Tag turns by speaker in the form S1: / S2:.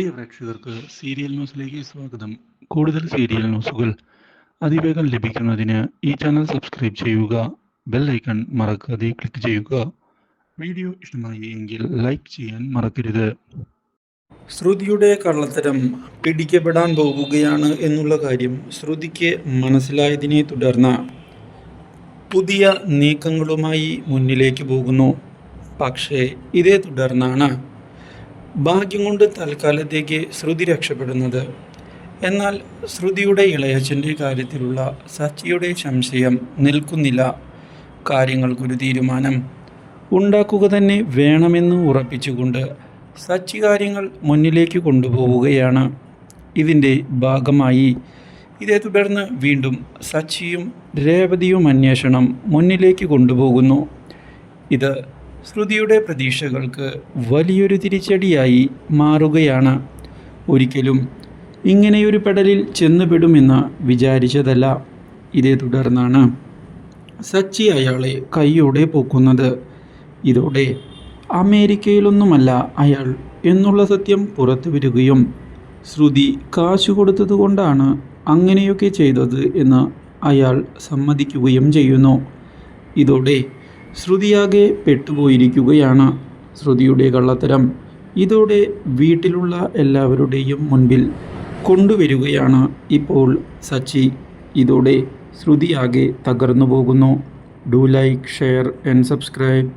S1: പ്രിയ പ്രേക്ഷകർക്ക് സീരിയൽ ന്യൂസിലേക്ക് സ്വാഗതം. കൂടുതൽ സീരിയൽ ന്യൂസുകൾ അതിവേഗം ലഭിക്കുന്നതിന് ഈ ചാനൽ സബ്സ്ക്രൈബ് ചെയ്യുക ബെൽ ഐക്കൺ മറക്കാതെ ക്ലിക്ക് ചെയ്യുക. വീഡിയോ ഇഷ്ടമായി എങ്കിൽ ലൈക്ക് ചെയ്യാൻ മറക്കരുത്.
S2: ശ്രുതിയുടെ കള്ളത്തരം പിടിക്കപ്പെടാൻ പോകുകയാണ് എന്നുള്ള കാര്യം ശ്രുതിക്ക് മനസ്സിലായതിനെ തുടർന്ന് പുതിയ നീക്കങ്ങളുമായി മുന്നിലേക്ക് പോകുന്നു. പക്ഷേ ഇതേ തുടർന്നാണ് ഭാഗ്യം കൊണ്ട് തൽക്കാലത്തേക്ക് ശ്രുതി രക്ഷപ്പെടുന്നത്. എന്നാൽ ശ്രുതിയുടെ ഇളയച്ചന്റെ കാര്യത്തിലുള്ള സച്ചിയുടെ സംശയം നിൽക്കുന്നില്ല. കാര്യങ്ങൾക്കൊരു തീരുമാനം ഉണ്ടാക്കുക തന്നെ വേണമെന്ന് ഉറപ്പിച്ചുകൊണ്ട് സച്ചി കാര്യങ്ങൾ മുന്നിലേക്ക് കൊണ്ടുപോവുകയാണ്. ഇതിന്റെ ഭാഗമായി ഇതേ തുടർന്ന് വീണ്ടും സച്ചിയും രേവതിയും അന്വേഷണം മുന്നിലേക്ക് കൊണ്ടുപോകുന്നു. ഇത് ശ്രുതിയുടെ പ്രതീക്ഷകൾക്ക് വലിയൊരു തിരിച്ചടിയായി മാറുകയാണ്. ഒരിക്കലും ഇങ്ങനെയൊരു പെടലിൽ ചെന്നുപെടുമെന്ന് വിചാരിച്ചതല്ല. ഇതേ തുടർന്നാണ് സച്ചി അയാളെ കൈയോടെ പോക്കുന്നത്. ഇതോടെ അമേരിക്കയിലൊന്നുമല്ല അയാൾ എന്നുള്ള സത്യം പുറത്തു വരികയും ശ്രുതി കാശു കൊടുത്തതുകൊണ്ടാണ് അങ്ങനെയൊക്കെ ചെയ്തത് എന്ന് അയാൾ സമ്മതിക്കുകയും ചെയ്യുന്നു. ഇതോടെ ശ്രുതിയാകെ പെട്ടുപോയിരിക്കുകയാണ് ശ്രുതിയുടെ കള്ളത്തരം. ഇതോടെ വീട്ടിലുള്ള എല്ലാവരുടെയും മുൻപിൽ കൊണ്ടുവരികയാണ് ഇപ്പോൾ സച്ചി. ഇതോടെ ശ്രുതിയാകെ തകർന്നു പോകുന്നു do like share and subscribe.